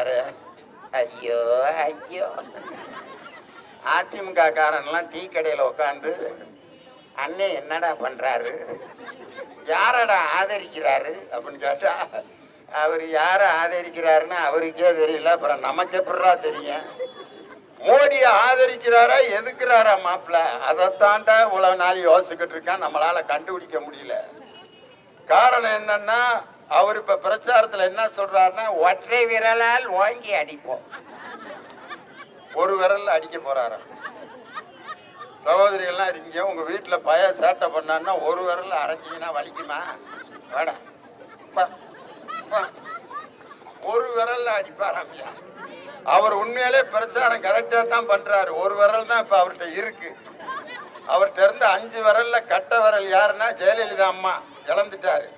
சொல்லிட்டாரு ஐயோ ஐயோ. அதிமுக காரன்லாம் டீ கடையில் உட்காந்து அண்ணே என்னடா பண்றாரு? யாரடா ஆதரிக்கிறாரு? அப்படின்னு கேட்டா அவர் யாரை ஆதரிக்கிறாருன்னு அவருக்கே தெரியல. அப்புறம் நமக்கு எப்படா தெரியும்? மோடியை ஆதரிக்கிறாரா எதுக்குறாரா மாப்பிள்ள அதைத்தாண்டா இவ்வளவு நாள் யோசிச்சுக்கிட்டு இருக்கான். நம்மளால கண்டுபிடிக்க முடியல. காரணம் என்னன்னா அவர் இப்ப பிரச்சாரத்துல என்ன சொல்றாருன்னா ஒற்றை விரலால் வாங்கி அடிப்போம். ஒரு விரல் அடிக்க போறாராம் சகோதரி எல்லாம் இருக்கீங்க உங்க வீட்டுல பய சேட்டை பண்ணான்னா ஒரு விரல் அரைஞ்சிங்கன்னா வலிக்குமா? வேடா. ஒரு விரல்ல அடிப்பாராமியா அவர் உண்மையிலே பிரச்சாரம் கரெக்டா தான் பண்றாரு. ஒரு விரல் தான் இப்ப அவர்கிட்ட இருக்கு. அவர்கிட்ட இருந்து அஞ்சு விரல்ல கட்ட விரல் யாருன்னா ஜெயலலிதா அம்மா இழந்துட்டாரு.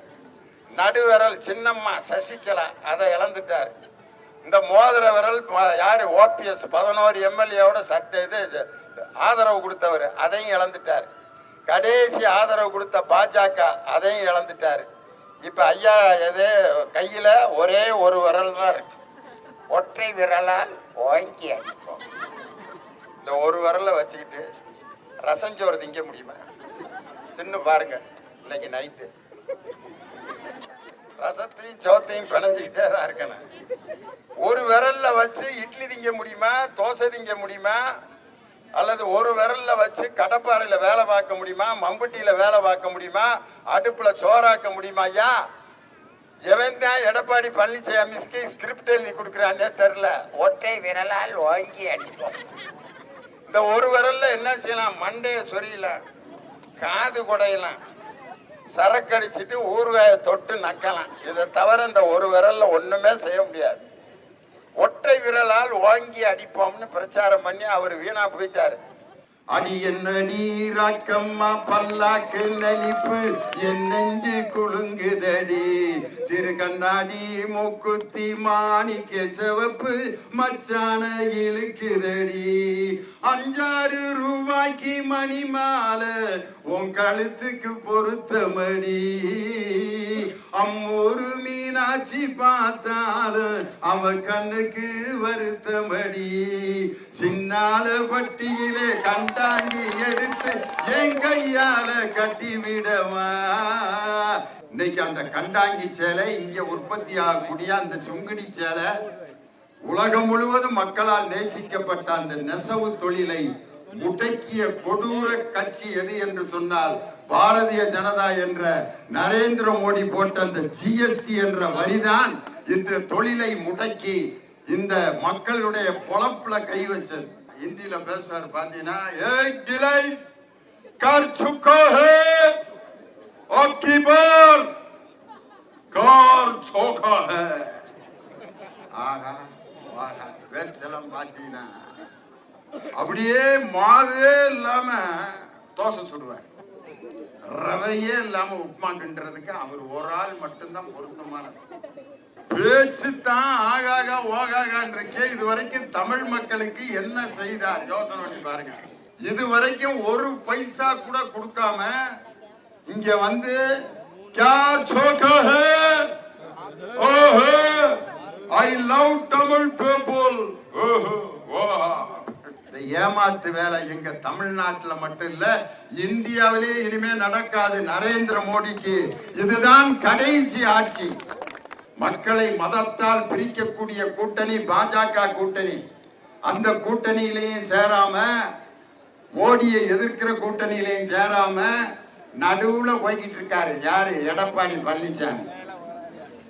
நடுவிரல் சின்னம்மா சசிகலா அதை இழந்துட்டாரு. இந்த மோதிர விரல் யாரு? ஓபிஎஸ் பதினோரு எம்எல்ஏவோட சட்ட இது ஆதரவு கொடுத்தவர் அதையும் இழந்துட்டாரு. கடைசி ஆதரவு கொடுத்த பாஜக அதையும் இழந்துட்டாரு. இப்ப ஐயா எது கையில ஒரே ஒரு விரல் தான் இருக்கு. ஒற்றை விரலால் ஓங்கி அடிப்போம். இந்த ஒரு விரலை வச்சுக்கிட்டு ரசஞ்சோறு திங்க முடியுமா? தின்னு பாருங்க இன்னைக்கு நைட்டு ரசத்தையும் சோத்தையும் பிணைஞ்சுக்கிட்டே தான் இருக்கணும். ஒரு விரல்ல வச்சு இட்லி திங்க முடியுமா? தோசை திங்க முடியுமா? அல்லது ஒரு விரல்ல வச்சு கடப்பாறையில வேலை பார்க்க முடியுமா? மம்பட்டியில வேலை பார்க்க முடியுமா? அடுப்புல சோறாக்க முடியுமா? ஐயா எவன் தான் எடப்பாடி பழனிசாமிக்கு ஸ்கிரிப்ட் எழுதி கொடுக்குறான்னே தெரியல. ஒற்றை விரலால் வாங்கி அடிப்போம். இந்த ஒரு விரல்ல என்ன செய்யலாம்? மண்டைய சொரியலாம் காது குடையலாம். சரக்கு அடிச்சுட்டு ஊறுகாய தொட்டு நக்கலாம். இதை தவிர இந்த ஒரு விரல்ல ஒண்ணுமே செய்ய முடியாது. ஒற்றை விரலால் வாங்கி அடிப்போம்னு பிரச்சாரம் பண்ணி அவர் வீணா போயிட்டாரு. அடி என்ன நீராக்கம்மா பல்லாக்கு நலிப்பு என் நெஞ்சு குலுங்குதடி. கண்ணாடி மூக்குத்தி மாணிக்க செவப்பு மச்சான இழுக்குதடி. அஞ்சாறு ரூபாய்க்கு மணி மால உன் கழுத்துக்கு பொருத்தமடி. அம்மூரு மீனாட்சி பார்த்தாலும் அவ கண்ணுக்கு வருத்தமடி. சின்னால பட்டியிலே கண்டாங்கி எடுத்து என் கையால கட்டிவிடவா? இன்னைக்கு அந்த கண்டாங்கி சேலை இங்க உற்பத்தி ஆகக்கூடிய அந்த சுங்குடி சேலை உலகம் முழுவதும் மக்களால் நேசிக்கப்பட்ட அந்த நெசவு தொழிலை முடக்கிய கொடூர கட்சி எது என்று சொன்னால் பாரதிய ஜனதா என்ற நரேந்திர மோடி போட்ட அந்த ஜிஎஸ்டி என்ற வரிதான் இந்த தொழிலை முடக்கி இந்த மக்களுடைய பொழப்புல கை வச்சது. ஹிந்தியில பேசுறாரு பாத்தீங்கன்னா "ஏய் கிளை, कर चुका है अब की बार कार छोका है ஆஹா ஆஹா வெச்சலம் பாத்தீங்கன்னா அப்படியே மாவே இல்லாம தோசை சுடுவார் ரவையே இல்லாம உப்மாண்டுன்றதுக்கு அவர் ஒரு ஆள் மட்டும்தான் பொருத்தமானது பேச்சு தான் ஆகாக ஓகாகன்றக்கே இது வரைக்கும் தமிழ் மக்களுக்கு என்ன செய்தார் யோசனை பண்ணி பாருங்க இது வரைக்கும் ஒரு பைசா கூட கொடுக்காம இங்க வந்து யார் சோக்கா ஹே ஓஹோ ஐ லவ் தமிழ் பீப்புள். ஓஹோ ஓஹா. ஏமாத்து வேலை எங்க தமிழ்நாட்டுல மட்டும் இல்ல இந்தியாவிலே இனிமே நடக்காது நரேந்திர மோடிக்கு. இதுதான் கடைசி ஆட்சி. மக்களை மதத்தால் பிரிக்கக்கூடிய கூட்டணி பாஜக கூட்டணி. அந்த கூட்டணியிலையும் சேராம மோடியை எதிர்க்கிற கூட்டணியிலையும் சேராம நடுவுல போய்கிட்டு இருக்காரு. யாரு? எடப்பாடி பழனிசாமி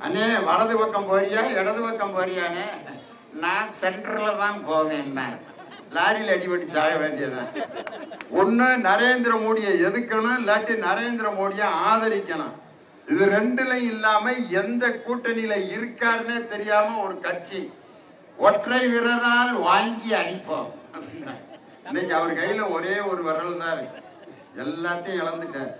அண்ணே வலது பக்கம் போறியா? இடது பக்கம் போறியானே நான் சென்டர்ல தான் போவேன் லாரியில் அடிபட்டு சாக வேண்டியதுதான். ஒண்ணு நரேந்திர மோடியை எதுக்கணும் இல்லாட்டி நரேந்திர மோடியை ஆதரிக்கணும். இது ரெண்டுலையும் இல்லாம எந்த கூட்டணியில இருக்காருன்னே தெரியாம ஒரு கட்சி ஒற்றை விரலால் வாங்கி அடிப்போம். இன்னைக்கு அவர் கையில ஒரே ஒரு விரல் தான் இருக்கு. எல்லாத்தையும் இழந்துட்டார்.